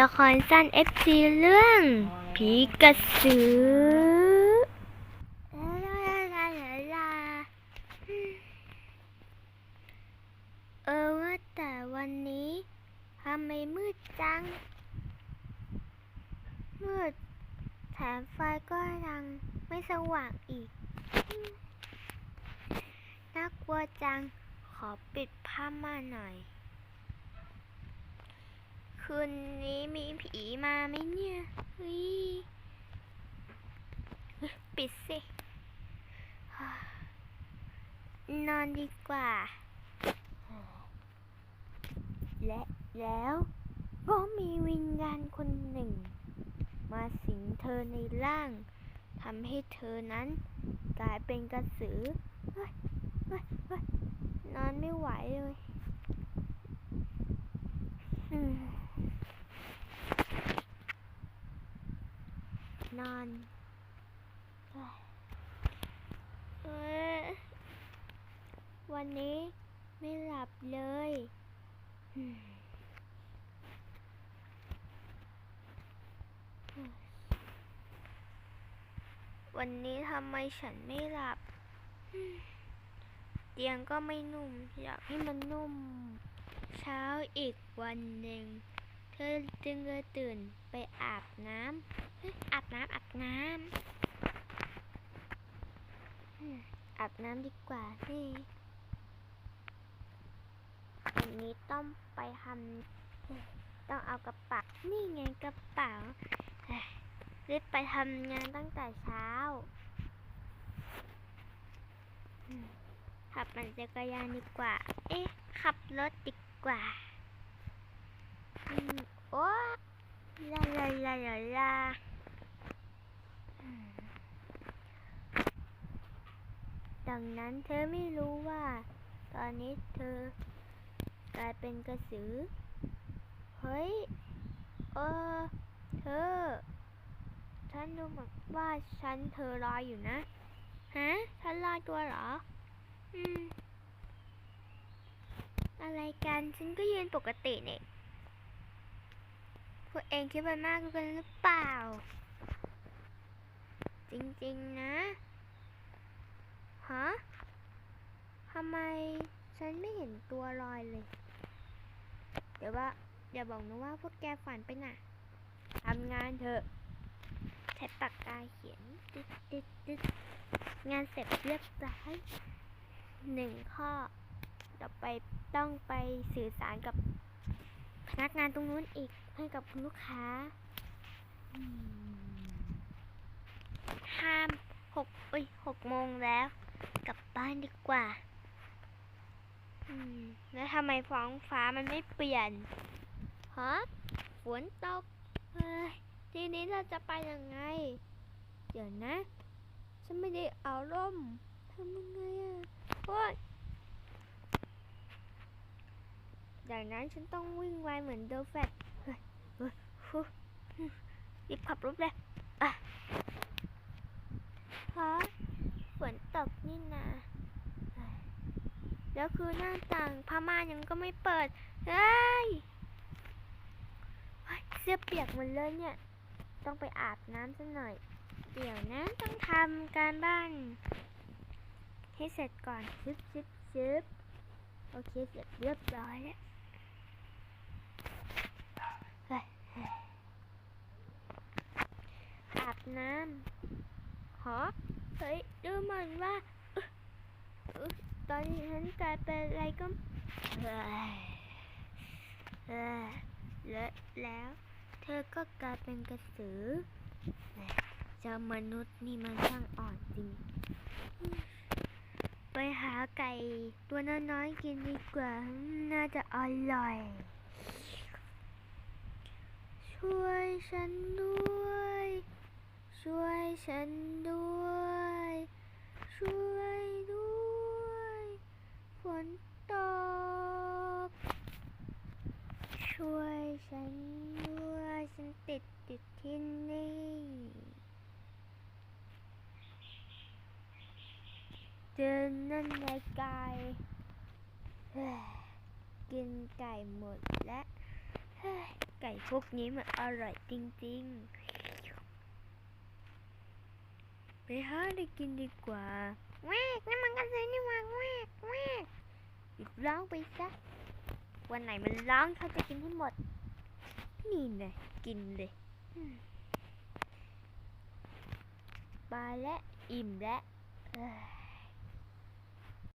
ละครสั้น FC เรื่องผีกระสือเออว่าแต่วันนี้ทำไมมืดจัง มืด แถมไฟก็ยังไม่สว่างอีก น่ากลัวจัง ขอปิดผ้าม่านหน่อย คืนนี้มีผีมาไหมเนี่ยปิดสิ นอนดีกว่า และแล้วก็มีวิญญาณคนหนึ่ง มาสิงเธอในร่างทำให้เธอนั้นกลายเป็นกระสือ นอนไม่ไหวเลย อนวันนี้ไม่หลับเลย วันนี้ทำไมฉันไม่หลับ เตียงก็ไม่นุ่ม อยากให้มันนุ่ม เช้าอีกวันหนึ่ง เธอจึงเลยตื่นไปอาบน้ำ อาบน้ำอาบน้ำอาบน้ำดีกว่านี่วันนี้ต้องไปทำต้องเอากระเป๋า นี่ไงกระเป๋าเฮ้ยรีบไปทำงานตั้งแต่เช้าขับปั่นจักรยานดีกว่า เอ๊ะ ขับรถดีกว่าอืมโอ้ลาลาลาลาลาอืม ดังนั้นเธอไม่รู้ว่า ตอนนี้เธอกลายเป็นกระสือ เฮ้ย เออ เธอ ฉันดูเหมือนว่าฉันเธอลอยอยู่นะ ฮะ ฉันลอยตัวเหรอ อืม อะไรกัน ฉันก็ยืนปกติเนี่ยพวกเองคิดไปมากเกินหรือเปล่า จริง ๆ นะ ฮะทำไมฉันไม่เห็นตัวลอยเลย เดี๋ยวว่าอย่าบอกนะว่าพวกแกฝันไปน่ะทำงานเถอะใช้ปากกาเขียนตึ๊ดตึ๊ดตึ๊ดงานเสร็จเรียบร้อยหนึ่งข้อต่อไปต้องไปสื่อสารกับพนักงานตรงนู้นอีกให้กับคุณลูกค้า ห้ามหกเอ้ยหกโมงแล้ว กลับบ้านดีกว่า อืม แล้วทำไมฟ้องฟ้ามันไม่เปลี่ยนฮะฝนตกเฮ้ยทีนี้เราจะไปยังไง เดี๋ยวนะ ฉันไม่ได้เอาร่มทำยังไงอะโอ๊ยดังนั้นฉันต้องวิ่งไวเหมือนเดลแฟตเฮ้ยเฮ้ยฟูรีบขับรถเลยอะฮะฝนตกนี่นาเฮ้ย แล้วคือหน้าต่างผ้าม่ายังก็ไม่เปิดเฮ้ยเสื้อเปียกหมดเลยเนี่ย ต้องไปอาบน้ำสักหน่อย เดี๋ยวนะต้องทำการบ้าน ให้เสร็จก่อนชึบชึบชึบโอเคเสร็จเรียบร้อยแล้วอาบน้ำหอเฮ้ยดูเหมือนว่า ตอนนี้ฉันกลายเป็นอะไรก็เฮ้ยและแล้ว เธอก็กลายเป็นกระสือเจ้ามนุษย์นี่มันช่างอ่อนจริง ไปหาไก่ตัวน้อยๆกินดีกว่า น่าจะอร่อย ช่วยฉันด้วย ช่วยฉันด้วย ช่วยด้วย ฝนตก ช่วยฉันด้วยฉันติดติดที่นี่เดินนั่นไงไก่เฮ้ยกินไก่หมดแล้วเฮ้ยไก่พวกนี้มันอร่อยจริงๆ ไปหาได้กินดีกว่าแวกนั่นมันกันเลยนี่หว่าแวกแวกหยุดร้องไปซะ วันไหนมันร้องเขาจะกินให้หมด นี่นะกินเลยอืมบายและอิ่มและเอ้ย